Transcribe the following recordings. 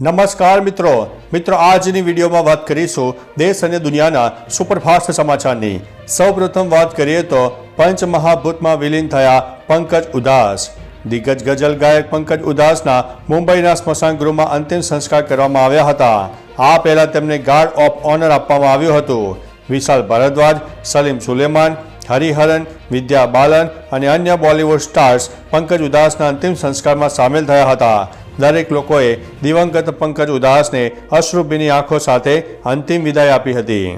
નમસ્કાર મિત્રો. મિત્રો, આજની વિડીયોમાં વાત કરીશું દેશ અને દુનિયાના સુપરફાસ્ટ સમાચારની. સૌપ્રથમ વાત કરીએ તો પંચમહાભૂતમાં વિલીન થયા પંકજ ઉદાસ. દિગ્ગજ ગઝલ ગાયક પંકજ ઉદાસના મુંબઈના સ્મશાન ગૃહમાં અંતિમ સંસ્કાર કરવામાં આવ્યા હતા. આ પહેલા તેમને ગાર્ડ ઓફ ઓનર આપવામાં આવ્યું હતું. વિશાલ ભારદ્વાજ, સલીમ સુલેમાન હરિહરન, વિદ્યા બાલન અને અન્ય બોલિવૂડ સ્ટાર્સ પંકજ ઉદાસના અંતિમ સંસ્કારમાં સામેલ થયા હતા. દરેક લોકોએ દિવંગત પંકજ ઉદાસને અશ્રુભીની આંખો સાથે અંતિમ વિદાય આપી હતી.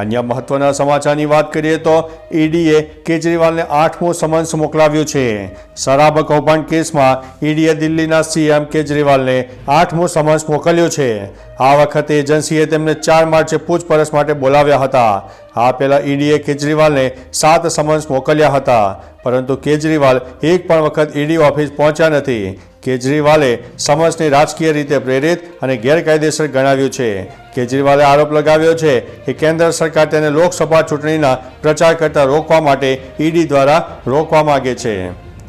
અન્ય મહત્વના સમાચારની વાત કરીએ તો ઈડીએ કેજરીવાલને આઠમો સમન્સ મોકલાવ્યું છે. શરાબ કૌભાંડ કેસમાં ઈડીએ દિલ્હીના સીએમ કેજરીવાલને આઠમો સમન્સ મોકલ્યું છે. આ વખતે એજન્સીએ તેમને ચાર માર્ચે પૂછપરછ માટે બોલાવ્યા હતા. આ પહેલાં ઈડીએ કેજરીવાલને સાત સમન્સ મોકલ્યા હતા. પરંતુ કેજરીવાલ એક પણ વખત ઈડી ઓફિસ પહોંચ્યા નથી. કેજરીવાલે સમાજને રાજકીય રીતે પ્રેરિત અને ગેરકાયદેસર ગણાવ્યું છે. કેજરીવાલે આરોપ લગાવ્યો છે કે કેન્દ્ર સરકાર તેને લોકસભા ચૂંટણીના પ્રચાર કરતા રોકવા માટે ઈડી દ્વારા રોકવા માગે છે.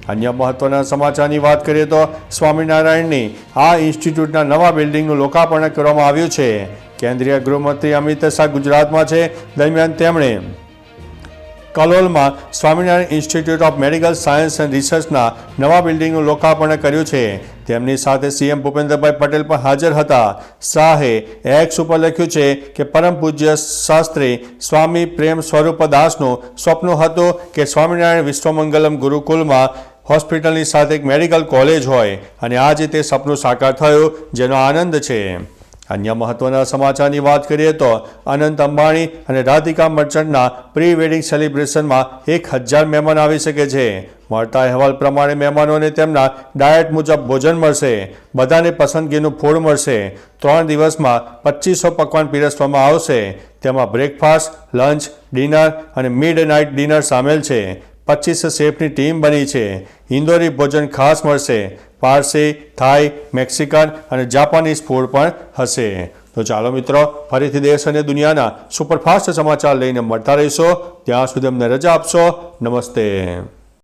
અન્ય મહત્વના સમાચારની વાત કરીએ તો સ્વામિનારાયણની આ ઇન્સ્ટિટ્યૂટના નવા બિલ્ડિંગનું લોકાર્પણ કરવામાં આવ્યું છે. કેન્દ્રીય ગૃહમંત્રી અમિત શાહ ગુજરાતમાં છે. દરમિયાન તેમણે કલોલમાં Swaminarayan institute of medical science and રિસર્ચના નવા બિલ્ડિંગનું લોકાર્પણ કર્યું છે. તેમની સાથે સીએમ ભૂપેન્દ્રભાઈ પટેલ પણ હાજર હતા. શાહે એક્સ ઉપર લખ્યું છે કે, પરમ પૂજ્ય શાસ્ત્રી સ્વામી પ્રેમ સ્વરૂપ દાસનું સ્વપ્ન હતું કે સ્વામિનારાયણ વિશ્વમંગલમ ગુરુકુલમાં હોસ્પિટલની સાથે એક મેડિકલ કોલેજ હોય અને આજે તે સપનું સાકાર થયું, જેનો આનંદ છે. અન્ય મહત્વના સમાચારની વાત કરીએ તો અનંત અંબાણી અને રાધિકા મર્ચન્ટના પ્રી વેડિંગ સેલિબ્રેશનમાં એક હજાર મહેમાન આવી શકે છે. મળતા અહેવાલ પ્રમાણે મહેમાનોને તેમના ડાયટ મુજબ ભોજન મળશે. બધાને પસંદગીનું ફૂડ મળશે. ત્રણ દિવસમાં પચીસો પકવાન પીરસવામાં આવશે. તેમાં બ્રેકફાસ્ટ, લંચ, ડિનર અને મિડ નાઇટ ડિનર સામેલ છે. પચીસ શેફની ટીમ બની છે. ઇન્દોરી ભોજન ખાસ મળશે. પારસી, થાઈ, મેક્સિકન અને જાપાનીઝ ફૂડ પણ હશે. તો ચાલો મિત્રો, ફરીથી દેશ અને દુનિયાના સુપરફાસ્ટ સમાચાર લઈને મળતા રહીશો. ત્યાં સુધી અમને રજા આપશો. નમસ્તે.